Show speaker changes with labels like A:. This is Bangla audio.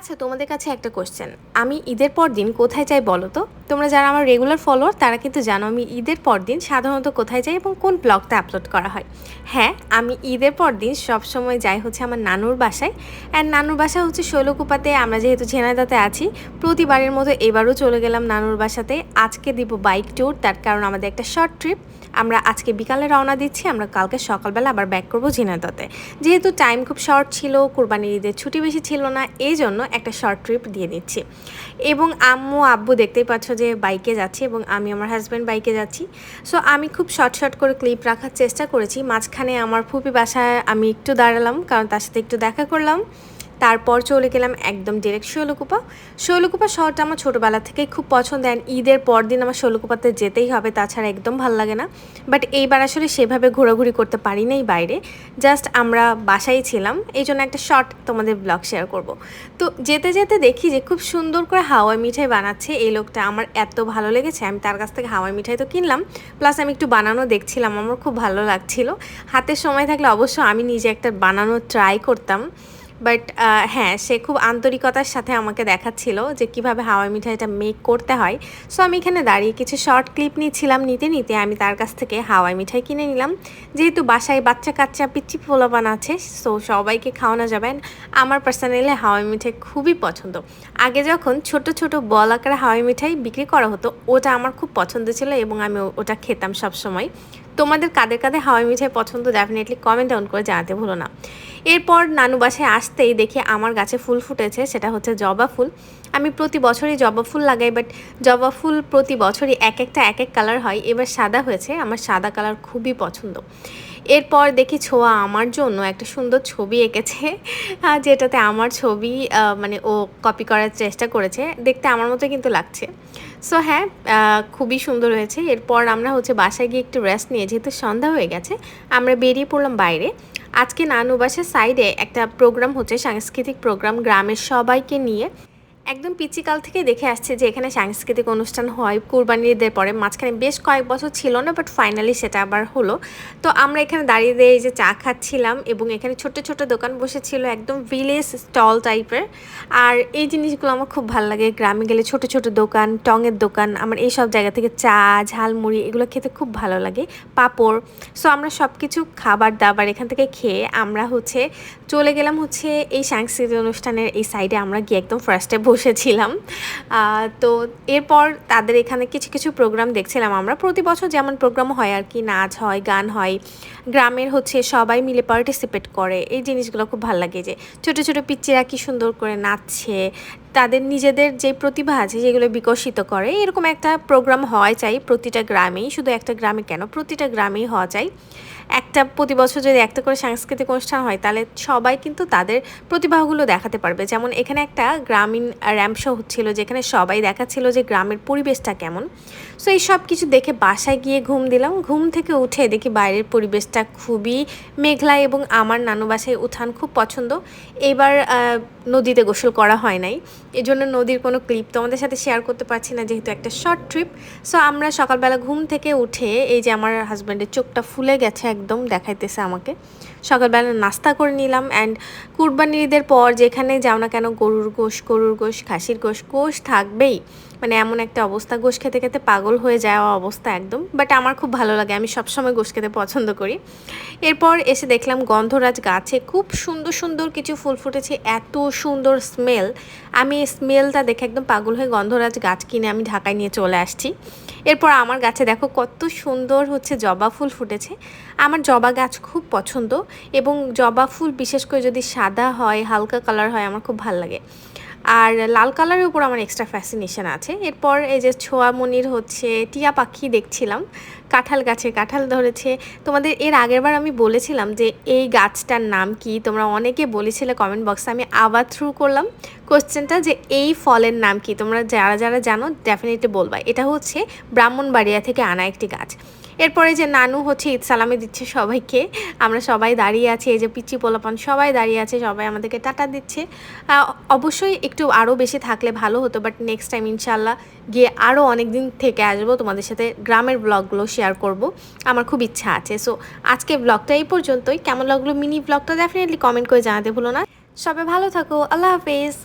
A: আচ্ছা তোমাদের কাছে একটা কোশ্চেন আমি ঈদের পর দিন কোথায় যাই বলো তো? তোমরা যারা আমার রেগুলার ফলোয়ার তারা কিন্তু জানো আমি ঈদের পর দিন সাধারণত কোথায় যাই এবং কোন ব্লগটা আপলোড করা হয়। হ্যাঁ আমি ঈদের পর দিন সবসময় যাই হচ্ছে আমার নানুর বাসায়। অ্যান্ড নানুর বাসা হচ্ছে শৈলকুপাতে, আমরা যেহেতু ঝেনাদাতে আছি, প্রতিবারের মতো এবারও চলে গেলাম নানুর বাসাতে। আজকে দিব বাইক ট্যুর তার কারণ আমাদের একটা শর্ট ট্রিপ আমরা আজকে বিকালে রওনা দিচ্ছি, আমরা কালকে সকালবেলা আবার ব্যাক করব ঝিনাইদতে যেহেতু টাইম খুব শর্ট ছিল, কোরবানির ঈদের ছুটি বেশি ছিল না এই জন্য একটা শর্ট ট্রিপ দিয়ে দিচ্ছি এবং আম্মু, আব্বু দেখতেই পাচ্ছ যে বাইকে যাচ্ছে এবং আমি আমার হাজব্যান্ড বাইকে যাচ্ছি। সো আমি খুব শর্ট শর্ট করে ক্লিপ রাখার চেষ্টা করেছি। মাঝখানে আমার ফুপি বাসায় আমি একটু দাঁড়ালাম, কারণ তার সাথে একটু দেখা করলাম। তারপর চলে গেলাম একদম ডিরেক্ট শৈলকুপা। শৈলকুপা শহরটা আমার ছোটোবেলা থেকেই খুব পছন্দ অ্যান্ড ঈদের পর দিন আমার শৈলকুপাতে যেতেই হবে, তাছাড়া একদম ভালো লাগে না। বাট এইবার আসলে সেভাবে ঘোরাঘুরি করতে পারি নাই বাইরে। জাস্ট আমরা বাসায় ছিলাম এই জন্য একটা শর্ট তোমাদের ব্লগ শেয়ার করব। তো যেতে যেতে দেখি যে খুব সুন্দর করে হাওয়াই মিঠাই বানাচ্ছে এই লোকটা। আমার এত ভালো লেগেছে, আমি তার কাছ থেকে হাওয়াই মিঠাই তো কিনলাম প্লাস আমি একটু বানানো দেখছিলাম, আমার খুব ভালো লাগছিল। হাতের সময় থাকলে অবশ্য আমি নিজে একটা বানানো ট্রাই করতাম। বাট হ্যাঁ সে খুব আন্তরিকতার সাথে আমাকে দেখাচ্ছিল যে কীভাবে হাওয়াই মিঠাইটা মেক করতে হয়। সো আমি এখানে দাঁড়িয়ে কিছু শর্ট ক্লিপ নিয়েছিলাম নিতে নিতে আমি তার কাছ থেকে হাওয়াই মিঠাই কিনে নিলাম। যেহেতু বাসায় বাচ্চা কাচ্চা পিচ্ছি পোলাপান আছে সো সবাইকে খাওয়ানো যাবে। And আমার পার্সোনালি হাওয়াই মিঠাই খুবই পছন্দ। আগে যখন ছোট ছোট বল আকারে হাওয়াই মিঠাই বিক্রি করা হতো, ওটা আমার খুব পছন্দ ছিল এবং আমি ওটা খেতাম সবসময়। তোমাদের কাদের কাদের হাওয়াই মিঠাই পছন্দ ডেফিনেটলি কমেন্ট ডাউন করে জানাতে ভুলো না। এরপর নানু বাসায় আসতেই দেখি আমার গাছে ফুল ফুটেছে, সেটা হচ্ছে জবা ফুল। আমি প্রতি বছরই জবা ফুল লাগাই বাট জবা ফুল প্রতি বছরই এক একটা, এক এক কালার হয়। এবার সাদা হয়েছে, আমার সাদা কালার খুবই পছন্দ। এরপর দেখি ছোঁয়া আমার জন্য একটা সুন্দর ছবি এঁকেছে যেটাতে আমার ছবি মানে ও কপি করার চেষ্টা করেছে। দেখতে আমার মতো কিন্তু লাগছে। সো হ্যাঁ খুবই সুন্দর হয়েছে। এরপর আমরা হচ্ছে বাসায় গিয়ে একটু রেস্ট নিয়ে, যেহেতু সন্ধ্যা হয়ে গেছে, আমরা বেরিয়ে পড়লাম বাইরে। আজকে নানু বাসার সাইডে একটা প্রোগ্রাম হচ্ছে, সাংস্কৃতিক প্রোগ্রাম গ্রামের সবাইকে নিয়ে। একদম পিচিকাল থেকে দেখে আসছে যে এখানে সাংস্কৃতিক অনুষ্ঠান হয়। কুরবানি ঈদের পরে মাঝখানে বেশ কয়েক বছর ছিল না বাট ফাইনালি সেটা আবার হলো। তো আমরা এখানে দাঁড়িয়ে দিয়ে যে চা খাচ্ছিলাম এবং এখানে ছোট ছোট দোকান বসেছিল, একদম ভিলেজ স্টল টাইপের আর এই জিনিসগুলো আমার খুব ভালো লাগে, গ্রামে গেলে ছোট ছোট দোকান, টঙের দোকান, আমার এই সব জায়গা থেকে চা, ঝালমুড়ি এগুলো খেতে খুব ভালো লাগে, পাঁপড়। সো আমরা সব কিছু খাবার দাবার এখান থেকে খেয়ে আমরা হচ্ছে চলে গেলাম হচ্ছে এই সাংস্কৃতিক অনুষ্ঠানের এই সাইডে আমরা গিয়ে একদম ফার্স্টে বসেছিলাম। তো এরপর তাদের এখানে কিছু কিছু প্রোগ্রাম দেখছিলাম আমরা। প্রতি বছর যেমন প্রোগ্রাম হয় আর কি, নাচ হয়, গান হয়, গ্রামের হচ্ছে সবাই মিলে পার্টিসিপেট করে। এই জিনিসগুলো খুব ভালো লাগে যে ছোটো ছোটো পিচ্চিরা কি সুন্দর করে নাচছে তাদের নিজেদের যে প্রতিভা আছে, যেগুলো বিকশিত করে, এরকম একটা প্রোগ্রাম হওয়াই চাই প্রতিটা গ্রামেই। শুধু একটা গ্রামে কেন? প্রতিটা গ্রামেই হওয়া চাই। একটা প্রতি বছর যদি একটা করে সাংস্কৃতিক অনুষ্ঠান হয়, তাহলে সবাই কিন্তু তাদের প্রতিভাগুলো দেখাতে পারবে। যেমন এখানে একটা গ্রামীণ র্যাম্প শো হচ্ছিল, যেখানে সবাই দেখাচ্ছিল যে গ্রামের পরিবেশটা কেমন। সো এই সব কিছু দেখে বাসায় গিয়ে ঘুম দিলাম। ঘুম থেকে উঠে দেখি বাইরের পরিবেশটা খুবই মেঘলা এবং আমার নানু বাসায় উঠান খুব পছন্দ। এবার নদীতে গোসল করা হয় নাই। এই জন্য নদীর কোনো ক্লিপ তোমাদের সাথে শেয়ার করতে পারছি না, যেহেতু একটা শর্ট ট্রিপ সো আমরা সকালবেলা ঘুম থেকে উঠে এই যে আমার হাজব্যান্ডের চোখটা ফুলে গেছে একদম, দেখাইতেছে আমাকে। সকালবেলা নাস্তা করে নিলাম অ্যান্ড কুরবানির ঈদের পর যেখানে যাও না কেন, গরুর গোশ গরুর গোশ, খাসির গোশ গোশ থাকবেই। মানে এমন একটা অবস্থা, গোশ খেতে খেতে পাগল হয়ে যাওয়া অবস্থা একদম। বাট আমার খুব ভালো লাগে, আমি সবসময় গোশ খেতে পছন্দ করি। এরপর এসে দেখলাম গন্ধরাজ গাছে খুব সুন্দর সুন্দর কিছু ফুল ফুটেছে, এত সুন্দর স্মেল আমি স্মেলটা দেখে একদম পাগল হয়ে গন্ধরাজ গাছ কিনে আমি ঢাকায় নিয়ে চলে আসছি। এরপর আমার গাছে দেখো কত সুন্দর হচ্ছে জবা ফুল ফুটেছে। আমার জবা গাছ খুব পছন্দ এবং জবা ফুল বিশেষ করে যদি সাদা হয়, হালকা কালার হয় আমার খুব ভালো লাগে। আর লাল কালারের উপর আমার এক্সট্রা ফ্যাসিনেশন আছে। এরপর এই যে ছোয়ামনির হচ্ছে টিয়া পাখি দেখছিলাম, কাঁঠাল গাছে কাঁঠাল ধরেছে। তোমাদের এর আগেরবার আমি বলেছিলাম যে এই গাছটার নাম কি? তোমরা অনেকে বলেছিলে কমেন্ট বক্সে আমি আবার থ্রু করলাম। কোশ্চেনটা যে এই ফলের নাম কি? তোমরা যারা যারা জানো ডেফিনেটলি বলবা। এটা হচ্ছে ব্রাহ্মণবাড়িয়া থেকে আনা একটি গাছ। এরপরে যে নানু হচ্ছে, ঈদ সালামে দিচ্ছে সবাইকে। আমরা সবাই দাঁড়িয়ে আছি, এই যে পিচি পোলাপান সবাই দাঁড়িয়ে আছে, সবাই আমাদেরকে টাটা দিচ্ছে। অবশ্যই একটু আরও বেশি থাকলে ভালো হতো বাট নেক্সট টাইম ইনশাল্লাহ গিয়ে আরও অনেক দিন থেকে আসব, তোমাদের সাথে গ্রামের ব্লগগুলো শেয়ার করব। আমার খুব ইচ্ছা আছে। সো আজকে ব্লগটা এই পর্যন্তই। কেমন লাগল মিনি ব্লগটা ডেফিনেটলি কমেন্ট করে জানাতে ভুলো না। সবাই ভালো থাকো। আল্লাহ হাফেজ।